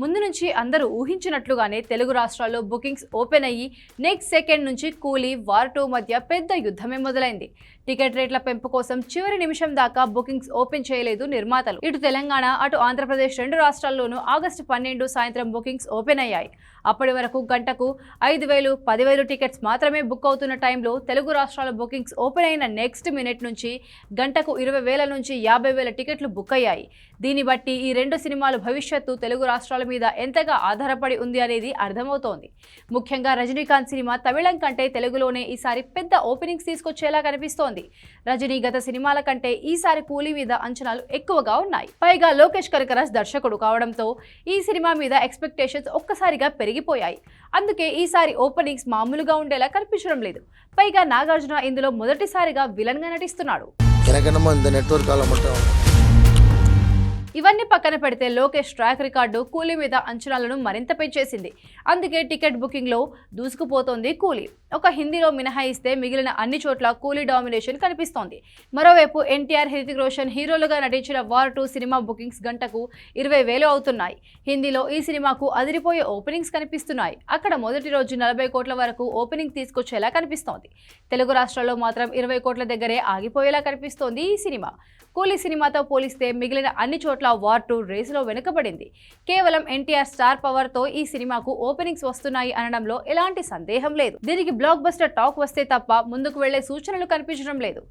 ముందు నుంచి అందరూ ఊహించినట్లుగానే తెలుగు రాష్ట్రాల్లో బుకింగ్స్ ఓపెన్ అయ్యి నెక్స్ట్ సెకండ్ నుంచి కూలీ వార్ టూ మధ్య పెద్ద యుద్ధమే మొదలైంది. టికెట్ రేట్ల పెంపు కోసం చివరి నిమిషం దాకా బుకింగ్స్ ఓపెన్ చేయలేదు నిర్మాతలు. ఇటు తెలంగాణ అటు ఆంధ్రప్రదేశ్ రెండు రాష్ట్రాల్లోనూ ఆగస్టు పన్నెండు సాయంత్రం బుకింగ్స్ ఓపెన్ అయ్యాయి. అప్పటి వరకు గంటకు ఐదు వేలు పదివేలు టికెట్స్ మాత్రమే బుక్ అవుతున్న టైంలో తెలుగు రాష్ట్రాల బుకింగ్స్ ఓపెన్ అయిన నెక్స్ట్ మినిట్ నుంచి గంటకు ఇరవై వేల నుంచి యాభై వేల టికెట్లు బుక్ అయ్యాయి. దీన్ని బట్టి ఈ రెండు సినిమాలు భవిష్యత్తు తెలుగు రాష్ట్రాల మీద ఎంతగా ఆధారపడి ఉంది అనేది అర్థమవుతోంది. ముఖ్యంగా రజనీకాంత్ సినిమా తమిళం కంటే తెలుగులోనే ఈసారి పెద్ద ఓపెనింగ్స్ తీసుకొచ్చేలా కనిపిస్తోంది. రజనీ గత సినిమాల కంటే ఈసారి కూలీ మీద అంచనాలు ఎక్కువగా ఉన్నాయి. పైగా లోకేష్ కనకరాజ్ దర్శకుడు కావడంతో ఈ సినిమా మీద ఎక్స్పెక్టేషన్స్ ఒక్కసారిగా పెరిగిపోయాయి. అందుకే ఈసారి ఓపెనింగ్స్ మామూలుగా ఉండేలా కనిపించడం లేదు. పైగా నాగార్జున ఇందులో మొదటిసారిగా విలన్గా నటిస్తున్నాడు ఇవన్నీ పక్కన పెడితే లోకేష్ ట్రాక్ రికార్డు కూలీ మీద అంచనాలను మరింత పెంచేసింది. అందుకే టికెట్ బుకింగ్లో దూసుకుపోతోంది కూలీ. ఒక హిందీలో మినహాయిస్తే మిగిలిన అన్ని చోట్ల కూలీ డామినేషన్ కనిపిస్తోంది. మరోవైపు ఎన్టీఆర్ హృతిక్ రోషన్ హీరోలుగా నటించిన వార్ టూ సినిమా బుకింగ్స్ గంటకు ఇరవై వేలు అవుతున్నాయి. హిందీలో ఈ సినిమాకు అదిరిపోయే ఓపెనింగ్స్ కనిపిస్తున్నాయి. అక్కడ మొదటి రోజు నలభై కోట్ల వరకు ఓపెనింగ్ తీసుకొచ్చేలా కనిపిస్తోంది. తెలుగు రాష్ట్రాల్లో మాత్రం ఇరవై కోట్ల దగ్గరే ఆగిపోయేలా కనిపిస్తోంది ఈ సినిమా. కూలీ సినిమాతో పోలిస్తే మిగిలిన అన్ని చోట్ల వార్ టూ రేసులో వెనుకబడింది. కేవలం ఎన్టీఆర్ స్టార్ పవర్తో ఈ సినిమాకు ఓపెనింగ్స్ వస్తున్నాయి అనడంలో ఎలాంటి సందేహం లేదు. దీనికి బ్లాక్ బస్టర్ టాక్ వస్తే తప్ప ముందుకు వెళ్ళే సూచనలు కనిపించడం లేదు.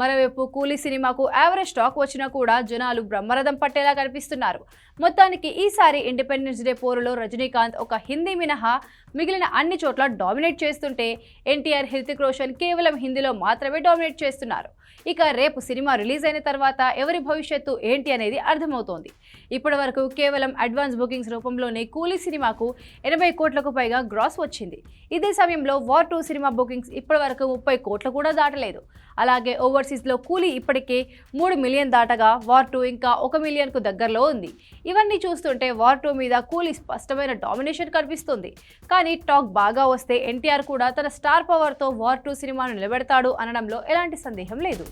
మరోవైపు కూలీ సినిమాకు యావరేజ్ టాక్ వచ్చినా కూడా జనాలు బ్రహ్మరథం పట్టేలా కనిపిస్తున్నారు. మొత్తానికి ఈసారి ఇండిపెండెన్స్ డే పోరులో రజనీకాంత్ ఒక హిందీ మినహా మిగిలిన అన్ని చోట్ల డామినేట్ చేస్తుంటే ఎన్టీఆర్ హృతిక్ రోషన్ కేవలం హిందీలో మాత్రమే డామినేట్ చేస్తున్నారు. ఇక రేపు సినిమా రిలీజ్ అయిన తర్వాత ఎవరి భవిష్యత్తు ఏంటి అనేది అర్థమవుతోంది. ఇప్పటి వరకు కేవలం అడ్వాన్స్ బుకింగ్స్ రూపంలోనే కూలీ సినిమాకు ఎనభై కోట్లకు పైగా గ్రాస్ వచ్చింది. ఇదే సమయంలో వార్ టూ సినిమా బుకింగ్స్ ఇప్పటి వరకు ముప్పై కోట్లు కూడా దాటలేదు. అలాగే ఓవర్సీస్లో కూలీ ఇప్పటికే మూడు మిలియన్ దాటగా వార్ టూ ఇంకా ఒక మిలియన్కు దగ్గరలో ఉంది. ఇవన్నీ చూస్తుంటే వార్ టూ మీద కూలీ స్పష్టమైన డామినేషన్ కనిపిస్తుంది. కానీ టాక్ బాగా వస్తే ఎన్టీఆర్ కూడా తన స్టార్ పవర్తో వార్ టూ సినిమాను నిలబెడతాడు అనడంలో ఎలాంటి సందేహం లేదు.